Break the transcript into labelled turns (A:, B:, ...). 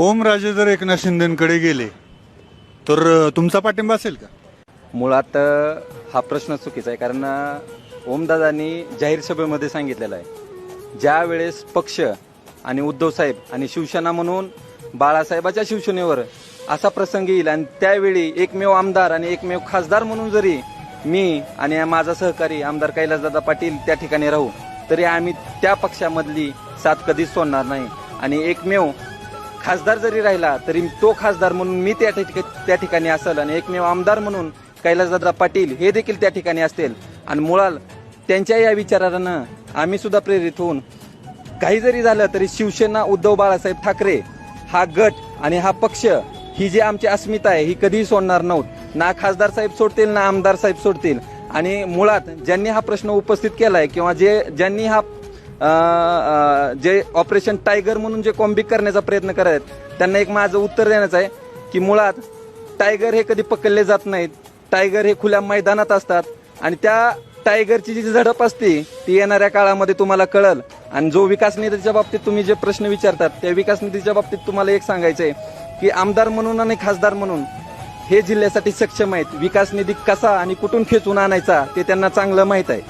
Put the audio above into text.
A: ओमराजे जर एकनाथ शिंदेकडे गेले तर तुमचा पाठिंबा असेल का?
B: मुळात हा प्रश्न चुकीचा आहे. कारण ओमदादांनी जाहीर सभेमध्ये सांगितलेलं आहे. ज्या वेळेस पक्ष आणि उद्धव साहेब आणि शिवसेना म्हणून बाळासाहेबाच्या शिवसेनेवर असा प्रसंग येईल आणि त्यावेळी एकमेव आमदार आणि एकमेव खासदार म्हणून जरी मी आणि माझा सहकारी आमदार कैलासदादा पाटील त्या ठिकाणी राहू तरी आम्ही त्या पक्षामधली साथ कधीच सोडणार नाही. आणि एकमेव खासदार जरी राहिला तरी तो खासदार म्हणून मी त्या ठिक- त्या ठिकाणी असेल आणि एकमेव आमदार म्हणून कैलासदादा पाटील हे देखील त्या ठिकाणी असतील. आणि मुळात त्यांच्या या विचारानं आम्ही सुद्धा प्रेरित होऊन काही जरी झालं तरी शिवसेना उद्धव बाळासाहेब ठाकरे हा गट आणि हा पक्ष ही जी आमची अस्मिता आहे ही कधीही सोडणार नव्हत. ना खासदार साहेब सोडतील ना आमदार साहेब सोडतील. आणि मुळात ज्यांनी हा प्रश्न उपस्थित केलाय किंवा जे ज्यांनी हा जे ऑपरेशन टायगर म्हणून जे कॉम्बिक करण्याचा प्रयत्न करत त्यांना एक माझं उत्तर देण्याचं आहे की मुळात टायगर हे कधी पकडले जात नाहीत. टायगर हे खुल्या मैदानात असतात आणि त्या टायगरची जी झडप असते ती येणाऱ्या काळामध्ये तुम्हाला कळल. आणि जो विकास निधीच्या बाबतीत तुम्ही जे प्रश्न विचारतात त्या विकास निधीच्या बाबतीत तुम्हाला एक सांगायचंय की आमदार म्हणून आणि खासदार म्हणून हे जिल्ह्यासाठी सक्षम आहेत. विकास निधी कसा आणि कुठून खेचून आणायचा ते त्यांना चांगलं माहीत आहे.